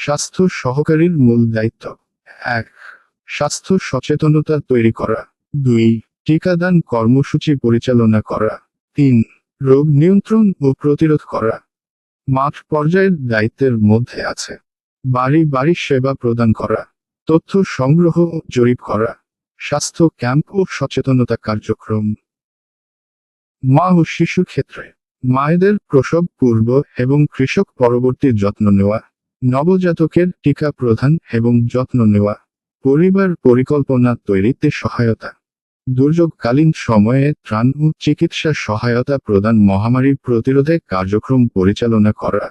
স্বাস্থ্য সহকারীর মূল দায়িত্ব। এক, স্বাস্থ্য সচেতনতা তৈরি করা। দুই, টিকাদান কর্মসূচি পরিচালনা করা। তিন, রোগ নিয়ন্ত্রণ ও প্রতিরোধ করা। মাঠ পর্যায়ের দায়িত্বের মধ্যে আছে। বাড়ি বাড়ি সেবা প্রদান করা। তথ্য সংগ্রহ জরিপ করা। স্বাস্থ্য ক্যাম্প ও সচেতনতা কার্যক্রম। মা ও শিশু ক্ষেত্রে। মায়েদের প্রসব পূর্ব এবং কৃষক পরবর্তী যত্ন নেওয়া। নবজাতকের টিকা প্রধান এবং যত্ন নেওয়া, পরিবার পরিকল্পনা তৈরিতে সহায়তা, দুর্যোগকালীন সময়ে ত্রাণ ও চিকিৎসা সহায়তা প্রদান মহামারী প্রতিরোধে কার্যক্রম পরিচালনা করা।